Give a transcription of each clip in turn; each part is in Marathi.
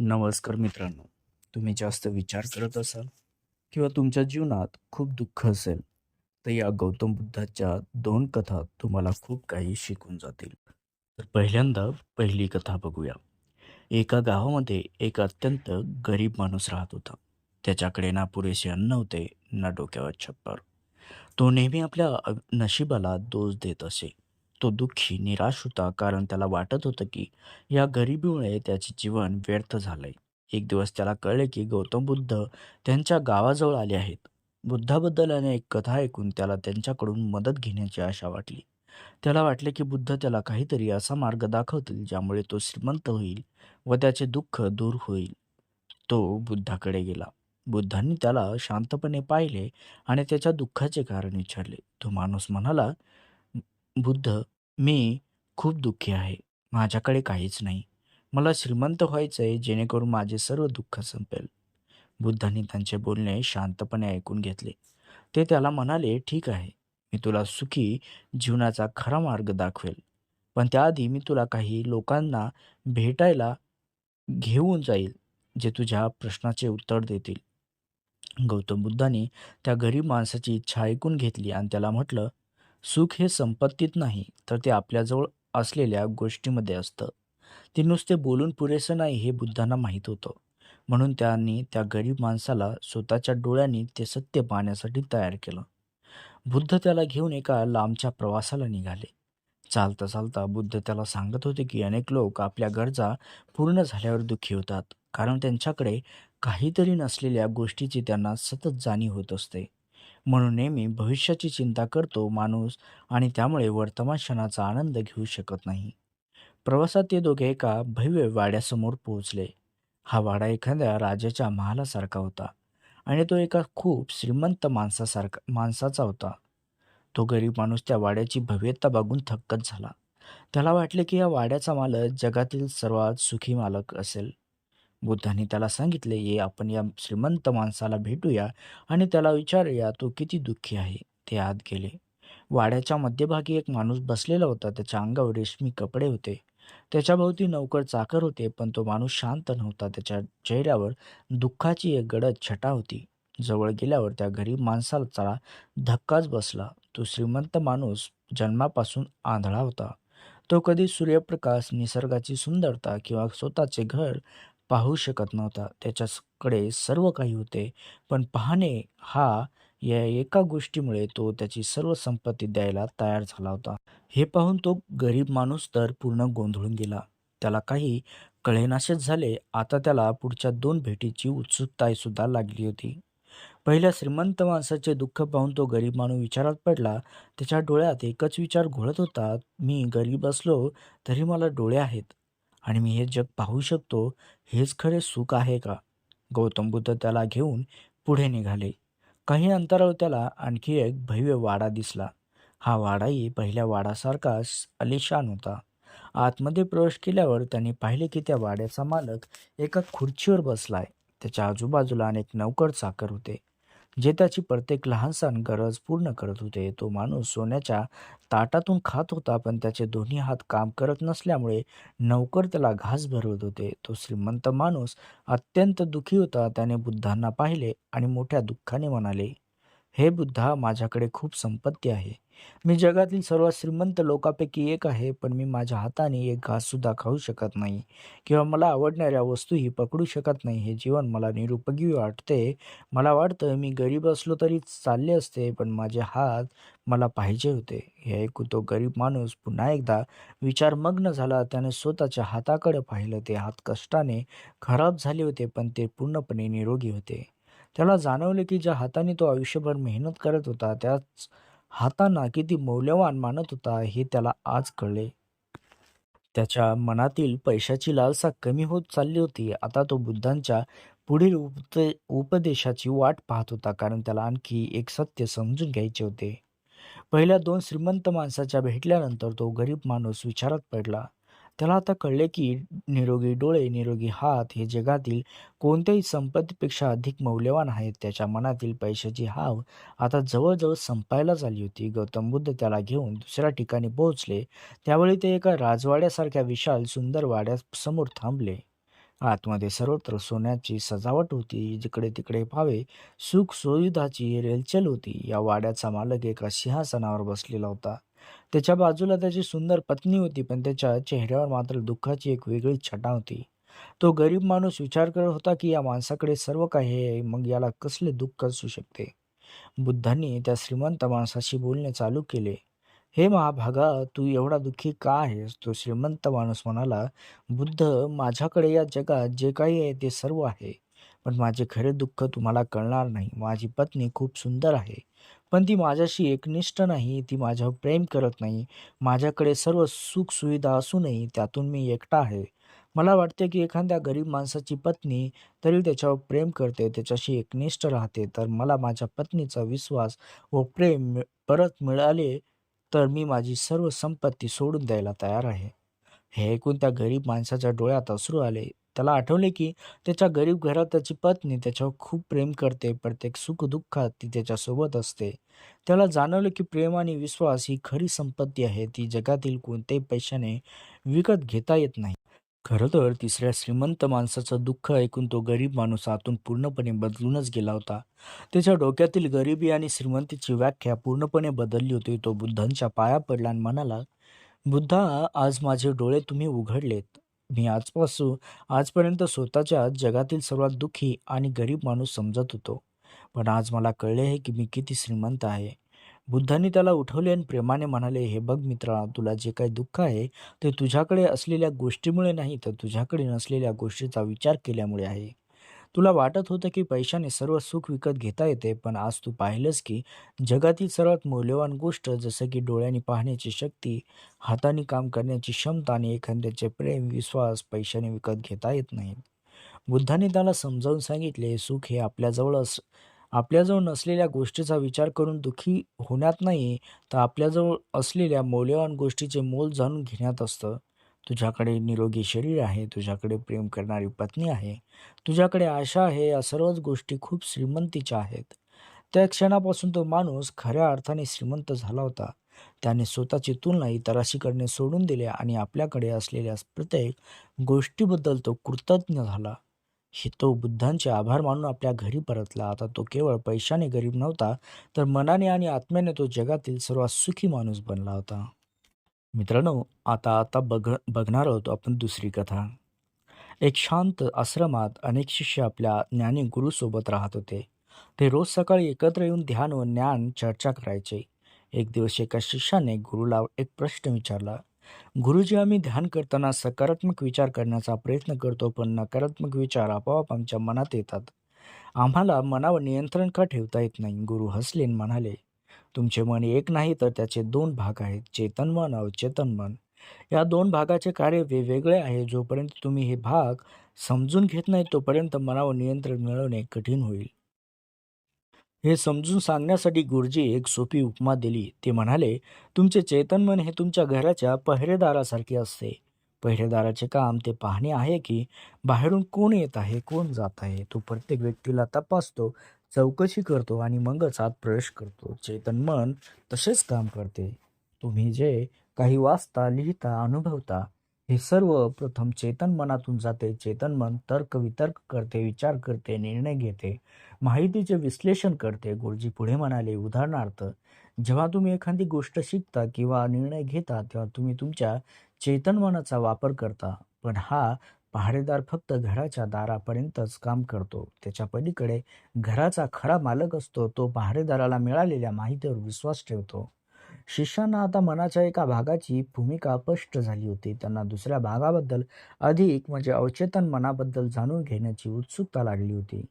नमस्कार मित्रांनो तुम्ही जास्त विचार करत असाल किंवा तुमच्या जीवनात खूप दुःख असेल तर या गौतम बुद्धाच्या दोन कथा तुम्हाला खूप काही शिकून जातील. तर पहिल्यांदा पहिली कथा बघूया. एका गावामध्ये एक अत्यंत गरीब माणूस राहत होता. त्याच्याकडे ना पुरेसे अन्न होते ना डोक्यावर छप्पर. तो नेहमी आपल्या नशिबाला दोष देत असे. तो दुःखी निराश होता कारण त्याला वाटत होतं की या गरिबीमुळे त्याचे जीवन व्यर्थ झालंय. एक दिवस त्याला कळले की गौतम बुद्ध त्यांच्या गावाजवळ आले आहेत. बुद्धाबद्दल अनेक कथा ऐकून त्याला त्यांच्याकडून मदत घेण्याची आशा वाटली. त्याला वाटले की बुद्ध त्याला काहीतरी असा मार्ग दाखवतील ज्यामुळे तो श्रीमंत होईल व त्याचे दुःख दूर होईल. तो बुद्धाकडे गेला. बुद्धांनी त्याला शांतपणे पाहिले आणि त्याच्या दुःखाचे कारण विचारले. तो माणूस म्हणाला बुद्ध मी खूप दुःखी आहे. माझ्याकडे काहीच नाही. मला श्रीमंत व्हायचं आहे जेणेकरून माझे सर्व दुःख संपेल. बुद्धांनी त्यांचे बोलणे शांतपणे ऐकून घेतले. ते त्याला म्हणाले ठीक आहे. मी तुला सुखी जीवनाचा खरा मार्ग दाखवेल. पण त्याआधी मी तुला काही लोकांना भेटायला घेऊन जाईल जे तुझ्या प्रश्नाचे उत्तर देतील. गौतम बुद्धाने त्या गरीब माणसाची इच्छा ऐकून घेतली आणि त्याला म्हटलं सुख हे संपत्तीत नाही तर ते आपल्याजवळ असलेल्या गोष्टीमध्ये असतं. ते नुसते बोलून पुरेसं नाही हे बुद्धांना माहीत होतं. म्हणून त्यांनी त्या गरीब माणसाला स्वतःच्या डोळ्यांनी ते सत्य पाहण्यासाठी तयार केलं. बुद्ध त्याला घेऊन एका लांबच्या प्रवासाला निघाले. चालता चालता बुद्ध त्याला सांगत होते की अनेक लोक आपल्या गरजा पूर्ण झाल्यावर दुःखी होतात कारण त्यांच्याकडे काहीतरी नसलेल्या गोष्टीची त्यांना सतत जाणीव होत असते. म्हणून नेहमी भविष्याची चिंता करतो माणूस आणि त्यामुळे वर्तमान क्षणाचा आनंद घेऊ शकत नाही. प्रवासात ते दोघे एका भव्य वाड्यासमोर पोहोचले. हा वाडा एखाद्या राजाच्या महालासारखा होता आणि तो एका खूप श्रीमंत माणसासारखा माणसाचा होता. तो गरीब माणूस त्या वाड्याची भव्यता बघून थक्कच झाला. त्याला वाटले की या वाड्याचा मालक जगातील सर्वात सुखी मालक असेल. बुद्धांनी त्याला सांगितले ये आपण या श्रीमंत माणसाला भेटूया आणि त्याला विचारूया तो किती दुःखी आहे. ते आत गेले. वाड्याच्या मध्यभागी एक माणूस बसलेला होता. त्याच्या अंगावर रेशमी कपडे होते. त्याच्याभोवती नौकर चाकर होते पण तो माणूस शांत नव्हता. त्याच्या चेहऱ्यावर दुःखाची एक गडद छटा होती. जवळ गेल्यावर त्या गरीब माणसाचा धक्काच बसला. तो श्रीमंत माणूस जन्मापासून आंधळा होता. तो कधी सूर्यप्रकाश निसर्गाची सुंदरता किंवा स्वतःचे घर पाहू शकत नव्हता. त्याच्याकडे सर्व काही होते पण पाहणे हा या एका गोष्टीमुळे तो त्याची सर्व संपत्ती द्यायला तयार झाला होता. हे पाहून तो गरीब माणूस तर पूर्ण गोंधळून गेला. त्याला काही कळेनाशेच झाले. आता त्याला पुढच्या दोन भेटीची उत्सुकता सुद्धा लागली होती. पहिल्या श्रीमंत माणसाचे दुःख पाहून तो गरीब माणूस विचारात पडला. त्याच्या डोळ्यात एकच विचार घोळत होता. मी गरीब असलो तरी मला डोळे आहेत. आणि मी हे जग पाहू शकतो हेच खरे सुख आहे का? गौतम बुद्ध त्याला घेऊन पुढे निघाले. काही अंतरावर त्याला आणखी एक भव्य वाडा दिसला. हा वाडाही पहिल्या वाडासारखाच अलिशान होता. आतमध्ये प्रवेश केल्यावर त्यांनी पाहिले की त्या वाड्याचा मालक एका खुर्चीवर बसलाय. त्याच्या आजूबाजूला अनेक नौकर चाकर होते. जे त्याची प्रत्येक लहानसहान गरज पूर्ण करत होते तो माणूस सोन्याच्या ताटातून खात होता पण त्याचे दोन्ही हात काम करत नसल्यामुळे नौकर त्याला घास भरवत होते. तो श्रीमंत माणूस अत्यंत दुःखी होता त्याने बुद्धांना पाहिले आणि मोठ्या दुःखाने म्हणाले हे बुद्धा माझ्याकडे खूप संपत्ती आहे. मी जगातील सर्वात श्रीमंत लोकांपैकी एक आहे पण मी माझ्या हाताने एक घाससुद्धा खाऊ शकत नाही किंवा मला आवडणाऱ्या वस्तूही पकडू शकत नाही. हे जीवन मला निरुपयोगी वाटते. मला वाटतं मी गरीब असलो तरी चालले असते पण माझे हात मला पाहिजे होते. हे ऐकू तो गरीब माणूस पुन्हा एकदा विचारमग्न झाला. त्याने स्वतःच्या हाताकडे पाहिलं. ते हात कष्टाने खराब झाले होते पण ते पूर्णपणे निरोगी होते. त्याला जाणवले की ज्या हाताने तो आयुष्यभर मेहनत करत होता त्याच हातांना किती मौल्यवान मानत होता हे त्याला आज कळले. त्याच्या मनातील पैशाची लालसा कमी होत चालली होती. आता तो बुद्धांच्या पुढील उपदे उपदेशाची वाट पाहत होता कारण त्याला आणखी एक सत्य समजून घ्यायचे होते. पहिल्या दोन श्रीमंत माणसाच्या भेटल्यानंतर तो गरीब माणूस विचारात पडला. त्याला आता कळले की निरोगी डोळे निरोगी हात हे जगातील कोणत्याही संपत्तीपेक्षा अधिक मौल्यवान आहेत. त्याच्या मनातील पैशाची हाव आता जवळजवळ संपायला झाली होती. गौतम बुद्ध त्याला घेऊन दुसऱ्या ठिकाणी पोहोचले. त्यावेळी ते एका राजवाड्यासारख्या विशाल सुंदर वाड्यासमोर थांबले. आतमध्ये सर्वत्र सोन्याची सजावट होती. जिकडे तिकडे पाहावे सुख सुविधाची रेलचेल होती. या वाड्याचा मालक एका सिंहासनावर बसलेला होता. त्याच्या बाजूला त्याची सुंदर पत्नी होती पण त्याच्या चेहऱ्यावर मात्र दुःखाची एक वेगळी छटा होती. तो गरीब माणूस विचार करत होता की या माणसाकडे सर्व काही आहे मग याला कसले दुःख असू शकते? बुद्धांनी त्या श्रीमंत माणसाशी बोलणे चालू केले. हे महाभागा तू एवढा दुःखी का आहेस? तो श्रीमंत माणूस म्हणाला बुद्ध माझ्याकडे या जगात जे काही आहे ते सर्व आहे पण माझे खरे दुःख तुम्हाला कळणार नाही. माझी पत्नी खूप सुंदर आहे. पण ती माझ्याशी एकनिष्ठ नाही ती माझ्यावर प्रेम करत नाही. माझ्याकडे सर्व सुखसुविधा असूनही त्यातून मी एकटा आहे. मला वाटते की एखाद्या गरीब माणसाची पत्नी तरी त्याच्यावर प्रेम करते त्याच्याशी एकनिष्ठ राहते. तर मला माझ्या पत्नीचा विश्वास व प्रेम परत मिळाले तर मी माझी सर्व संपत्ती सोडून द्यायला तयार आहे. हे ऐकून त्या गरीब माणसाच्या डोळ्यात अश्रू आले. त्याला आठवले की त्याच्या गरीब घरात त्याची पत्नी त्याच्यावर खूप प्रेम करते प्रत्येक सुखदुःखात ती त्याच्यासोबत असते. त्याला जाणवलं की प्रेम आणि विश्वास ही खरी संपत्ती आहे ती जगातील कोणत्याही पैशाने विकत घेता येत नाही. खरं तर तिसऱ्या श्रीमंत माणसाचं दुःख ऐकून तो गरीब माणूस आतून पूर्णपणे बदलूनच गेला होता. त्याच्या डोक्यातील गरिबी आणि श्रीमंतीची व्याख्या पूर्णपणे बदलली होती. तो बुद्धांच्या पाया पडला आणि म्हणाला बुद्धा आज माझे डोळे तुम्ही उघडलेत. मी आजपासून आजपर्यंत स्वतःच्या जगातील सर्वात दुःखी आणि गरीब माणूस समजत होतो. पण आज मला कळले आहे की मी किती श्रीमंत आहे. बुद्धांनी त्याला उठवले आणि प्रेमाने म्हणाले हे बघ मित्रा तुला जे काही दुःख आहे ते तुझ्याकडे असलेल्या गोष्टीमुळे नाही तर तुझ्याकडे नसलेल्या गोष्टीचा विचार केल्यामुळे आहे. तुला वाटत होतं की पैशाने सर्व सुख विकत घेता येते पण आज तू पाहिलंस की जगातील सर्वात मौल्यवान गोष्ट जसं की डोळ्यांनी पाहण्याची शक्ती हाताने काम करण्याची क्षमता आणि एखाद्याचे प्रेम विश्वास पैशाने विकत घेता येत नाहीत बुद्धाने त्याला समजावून सांगितले सुख हे आपल्याजवळ अस आपल्याजवळ नसलेल्या गोष्टीचा विचार करून दुःखी होण्यात नाही तर आपल्याजवळ असलेल्या मौल्यवान गोष्टीचे मोल जाणून घेण्यात असतं. तुझ्याकडे निरोगी शरीर आहे तुझ्याकडे प्रेम करणारी पत्नी आहे तुझ्याकडे आशा आहे या सर्वच गोष्टी खूप श्रीमंतीच्या आहेत. त्या क्षणापासून तो माणूस खऱ्या अर्थाने श्रीमंत झाला होता. त्याने स्वतःची तुलना इतराशी करणे सोडून दिले आणि आपल्याकडे असलेल्या प्रत्येक गोष्टीबद्दल तो कृतज्ञ झाला. हे तो बुद्धांचे आभार मानून आपल्या घरी परतला. आता तो केवळ पैशाने गरीब नव्हता तर मनाने आणि आत्म्याने तो जगातील सर्वात सुखी माणूस बनला होता. मित्रांनो आता आता बघ बघणार आहोत आपण दुसरी कथा. एक शांत आश्रमात अनेक शिष्य आपल्या ज्ञानी गुरुसोबत राहत होते. ते रोज सकाळी एकत्र येऊन ध्यान व ज्ञान चर्चा करायचे. एक दिवस एका शिष्याने गुरुला एक प्रश्न विचारला. गुरुजी आम्ही ध्यान करताना सकारात्मक विचार करण्याचा प्रयत्न करतो पण नकारात्मक विचार आपोआप आमच्या मनात येतात. आम्हाला मनावर नियंत्रण का ठेवता येत नाही? गुरु हसलेन म्हणाले तुमचे मन एक नाही तर त्याचे दोन भाग आहेत चेतन मन अवचेतन मन. या दोन भागाचे कार्य वेगवेगळे आहे. जोपर्यंत तुम्ही हे भाग समजून घेत नाही तोपर्यंत मनावर नियंत्रण मिळवणे कठीण होईल. हे समजून सांगण्यासाठी गुरुजी एक सोपी उपमा दिली. ते म्हणाले तुमचे चेतन मन हे तुमच्या घराच्या पहिरेदारासारखे असते. पहिरेदाराचे काम ते पाहणे आहे की बाहेरून कोण येत आहे कोण जात आहे. तो प्रत्येक व्यक्तीला तपासतो चौकशी करतो आणि मगच आत प्रवेश करतो. चेतन मन तसेच काम करते. तुम्ही जे काही वाचता लिहिता अनुभवता हे सर्व प्रथम चेतन मनातून जाते. चेतन मन तर्क वितर्क करते विचार करते निर्णय घेते माहितीचे विश्लेषण करते. गुरुजी पुढे म्हणाले उदाहरणार्थ जेव्हा तुम्ही एखादी गोष्ट शिकता किंवा निर्णय घेता तेव्हा तुम्ही तुमच्या चेतन मनाचा वापर करता. पण हा पहाडेदार फक्त घराच्या दारापर्यंतच काम करतो. त्याच्या पलीकडे घराचा खरा मालक असतो तो पहारेदाराला मिळालेल्या माहितीवर विश्वास ठेवतो. शिष्यांना आता मनाच्या एका भागाची भूमिका स्पष्ट झाली होती. त्यांना दुसऱ्या भागाबद्दल अधिक म्हणजे अवचेतन मनाबद्दल जाणून घेण्याची उत्सुकता लागली होती.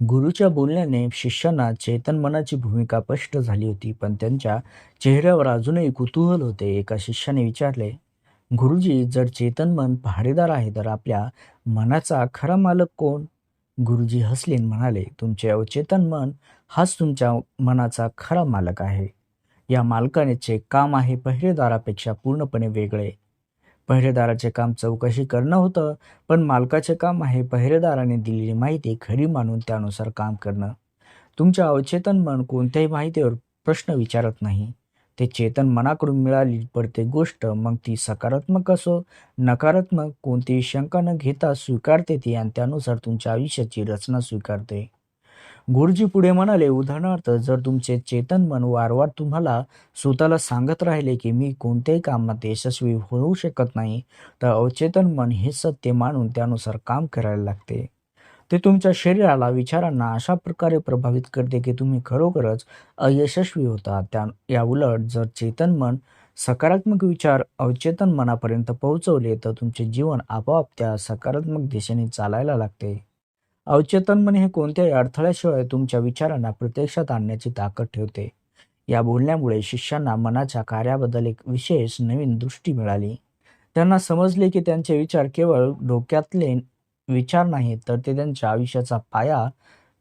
गुरुच्या बोलण्याने शिष्यांना चेतन मनाची भूमिका स्पष्ट झाली होती पण त्यांच्या चेहऱ्यावर अजूनही कुतूहल होते. एका शिष्याने विचारले गुरुजी जर चेतन मन पहाडेदार आहे तर आपल्या मनाचा खरा मालक कोण? गुरुजी हसलेन म्हणाले तुमचे अवचेतन मन हाच तुमच्या मनाचा खरा मालक आहे. या मालकानेचे काम आहे पहिरेदारापेक्षा पूर्णपणे वेगळे. पहिरेदाराचे काम चौकशी करणं होतं पण मालकाचे काम आहे पहिरेदाराने दिलेली माहिती खरी मानून त्यानुसार काम करणं. तुमच्या अवचेतन मन कोणत्याही माहितीवर प्रश्न विचारत नाही. ते चेतन मनाकडून मिळाली प्रत्येक गोष्ट मग ती सकारात्मक असो नकारात्मक कोणतीही शंका न घेता स्वीकारते ती आणि त्यानुसार तुमच्या आयुष्याची रचना स्वीकारते. गुरुजी पुढे म्हणाले उदाहरणार्थ जर तुमचे चेतन मन वारंवार तुम्हाला स्वतःला सांगत राहिले की मी कोणत्याही कामात यशस्वी होऊ शकत नाही तर अवचेतन मन हे सत्य मानून त्यानुसार काम करायला लागते. ते तुमच्या शरीराला विचारांना अशा प्रकारे प्रभावित करते की तुम्ही खरोखरच अयशस्वी होता. त्या या उलट जर चेतन मन सकारात्मक विचार अवचेतन मनापर्यंत पोहोचवले तर तुमचे जीवन आपोआप त्या सकारात्मक दिशेने चालायला लागते. अवचेतन मन हे कोणत्याही अडथळ्याशिवाय तुमच्या विचारांना प्रत्यक्षात आणण्याची ताकद ठेवते. या बोलण्यामुळे शिष्यांना मनाच्या कार्याबद्दल एक विशेष नवीन दृष्टी मिळाली. त्यांना समजले की त्यांचे विचार केवळ डोक्यातले विचार नाहीत तर ते त्यांच्या आयुष्याचा पाया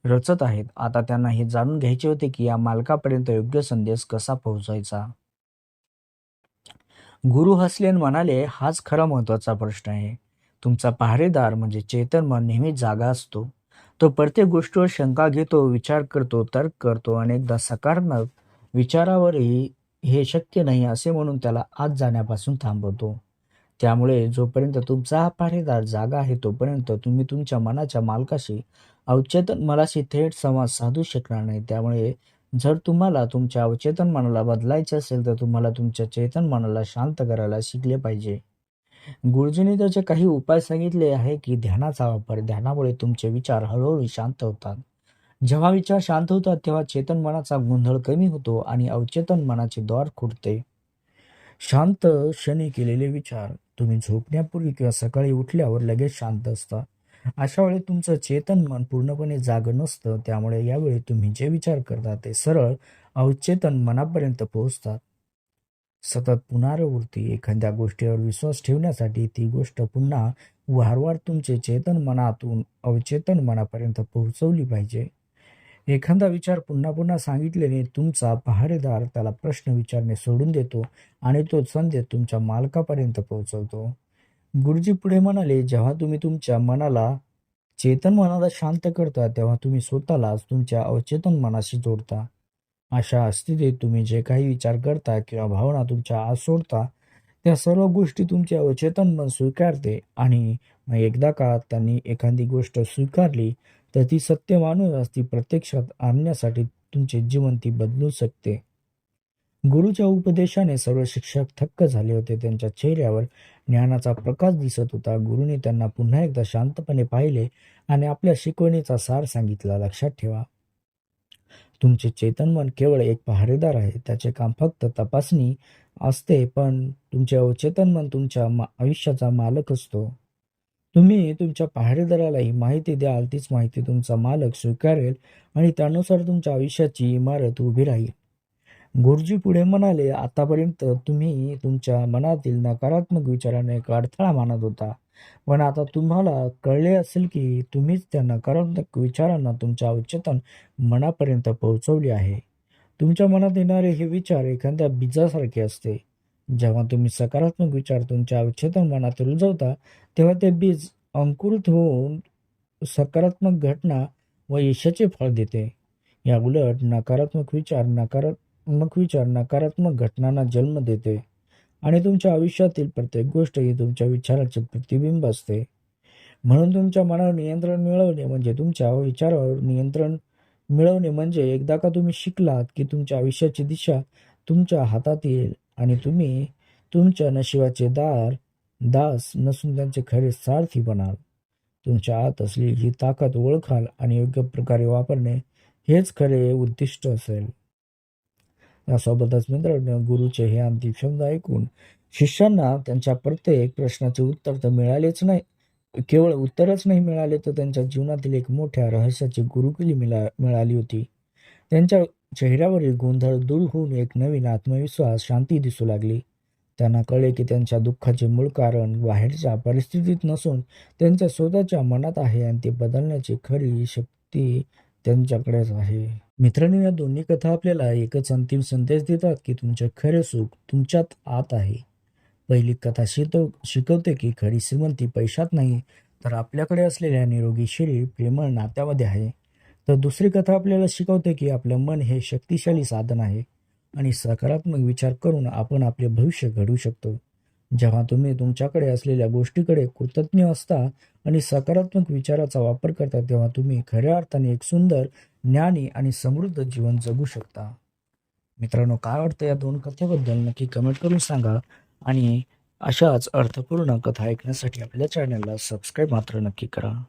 रचत आहेत. आता त्यांना हे जाणून घ्यायचे होते की या मालकापर्यंत योग्य संदेश कसा पोहोचायचा? गुरु हसलेन म्हणाले हाच खरा महत्त्वाचा प्रश्न आहे. तुमचा पहारेदार म्हणजे चेतन मन नेहमी जागा असतो. तो प्रत्येक गोष्टीवर शंका घेतो विचार करतो तर्क करतो अनेकदा सकारात्मक विचारावरही हे शक्य नाही असे म्हणून त्याला आत जाण्यापासून थांबवतो. त्यामुळे जोपर्यंत तुमचा हा पहारेदार जागा आहे तोपर्यंत तुम्ही तुमच्या मनाच्या मालकाशी अवचेतन मनाशी थेट संवाद साधू शकणार नाही. त्यामुळे जर तुम्हाला तुमच्या अवचेतन मनाला बदलायचे असेल तर तुम्हाला तुमच्या चेतन मनाला शांत करायला शिकले पाहिजे. गुरुजींनी त्याचे काही उपाय सांगितले आहे की ध्यानाचा वापर ध्यानामुळे तुमचे विचार हळूहळू शांत होतात. जेव्हा विचार शांत होतात तेव्हा चेतन मनाचा गोंधळ कमी होतो आणि अवचेतन मनाचे द्वार खुडते शांत क्षणी केलेले विचार. तुम्ही झोपण्यापूर्वी किंवा सकाळी उठल्यावर लगेच शांत असता. अशा वेळी तुमचं चेतन मन पूर्णपणे जाग नसतं त्यामुळे यावेळी तुम्ही जे विचार करता ते सरळ अवचेतन मनापर्यंत पोहोचतात. सतत पुनरावृत्ती एखाद्या गोष्टीवर विश्वास ठेवण्यासाठी ती गोष्ट पुन्हा वारंवार तुमचे चेतन मनातून अवचेतन मनापर्यंत पोहोचवली पाहिजे. एखादा विचार पुन्हा पुन्हा सांगितल्याने तुमचा पहारेदार त्याला प्रश्न विचारणे सोडून देतो आणि तो संदेश तुमच्या मालकापर्यंत पोहोचवतो. गुरुजी पुढे म्हणाले जेव्हा तुम्ही तुमच्या मनाला चेतन मनाला शांत करता तेव्हा तुम्ही स्वतःलाच तुमच्या अवचेतन मनाशी जोडता. अशा स्थितीत तुम्ही जे काही विचार करता किंवा भावना तुमच्या आत सोडता त्या सर्व गोष्टी तुमचे अवचेतन मन स्वीकारते आणि मग एकदा का त्यांनी एखादी गोष्ट स्वीकारली तर ती सत्य माणूस ती प्रत्यक्षात आणण्यासाठी तुमचे जीवन ती बदलू शकते. गुरुच्या उपदेशाने सर्व शिक्षक थक्क झाले होते. त्यांच्या चेहऱ्यावर ज्ञानाचा प्रकाश दिसत होता. गुरुने त्यांना पुन्हा एकदा शांतपणे पाहिले आणि आपल्या शिकवणीचा सार सांगितला. लक्षात ठेवा तुमचे चेतन मन केवळ एक पहारेदार आहे. त्याचे काम फक्त तपासणी असते पण तुमचे अवचेतन मन तुमच्या आयुष्याचा मालक असतो. तुम्ही तुमच्या पहारेदारालाही माहिती द्याल तीच माहिती तुमचा मालक स्वीकारेल आणि त्यानुसार तुमच्या आयुष्याची इमारत उभी राहील. गुरुजी पुढे म्हणाले आतापर्यंत तुम्ही तुमच्या मनातील नकारात्मक विचाराने एक अडथळा मानत होता. पण आता तुम्हाला कळले असेल की तुम्हीच त्या नकारात्मक विचारांना तुमच्या अवचेतन मनापर्यंत पोहोचवले आहे. तुमच्या मनात येणारे हे विचार एखाद्या बीजासारखे असते. जेव्हा तुम्ही सकारात्मक विचार तुमच्या अवचेतन मनात रुजवता तेव्हा ते बीज अंकुरित होऊन सकारात्मक घटना व यशाचे फळ देते. या उलट नकारात्मक विचार नकारात्मक विचार नकारात्मक घटनांना जन्म देते आणि तुमच्या आयुष्यातील प्रत्येक गोष्ट ही तुमच्या विचाराचे प्रतिबिंब असते. म्हणून तुमच्या मनावर नियंत्रण मिळवणे म्हणजे तुमच्या विचारावर नियंत्रण मिळवणे म्हणजे एकदा का तुम्ही शिकलात की तुमच्या आयुष्याची दिशा तुमच्या हातात येईल आणि तुम्ही तुमच्या नशिबाचे दार दास नसून त्यांचे खरे सारथी बनाल. तुमच्या आत असलेली ही ताकद ओळखाल आणि योग्य प्रकारे वापरणे हेच खरे उद्दिष्ट असेल. यासोबतच मित्रांनो गुरुचे हे अंतिम शब्द ऐकून शिष्यांना त्यांच्या प्रत्येक प्रश्नाचे उत्तर तर मिळालेच नाही केवळ उत्तरच नाही मिळाले तर त्यांच्या जीवनातील एक मोठ्या रहस्याची गुरुकिली मिळा मिळाली होती. त्यांच्या चेहऱ्यावरील गोंधळ दूर होऊन एक नवीन आत्मविश्वास शांती दिसू लागली. त्यांना कळले की त्यांच्या दुःखाचे मूळ कारण बाहेरच्या परिस्थितीत नसून त्यांच्या स्वतःच्या मनात आहे आणि ते बदलण्याची खरी शक्ती त्यांच्याकडेच आहे. मित्रांनो या दोन्ही कथा आपल्याला एकच अंतिम संदेश देतात की तुमचे खरे सुख तुमच्यात आत आहे. पहिली कथा शिकव शिकवते की खरी श्रीमंती पैशात नाही तर आपल्याकडे असलेल्या निरोगी शरीर प्रेमळ नात्यामध्ये आहे. तर दुसरी कथा आपल्याला शिकवते की आपलं मन हे शक्तिशाली साधन आहे आणि सकारात्मक विचार करून आपण आपले भविष्य घडवू शकतो. जेव्हा तुम्ही तुमच्याकडे असलेल्या गोष्टीकडे कृतज्ञ असता आणि सकारात्मक विचाराचा वापर करता तेव्हा तुम्ही खऱ्या अर्थाने एक सुंदर ज्ञानी आणि समृद्ध जीवन जगू शकता. मित्रांनो काय वाटतं या दोन कथेबद्दल नक्की कमेंट करून सांगा आणि अशाच अर्थपूर्ण कथा ऐकण्यासाठी आपल्या चॅनलला सबस्क्राईब मात्र नक्की करा.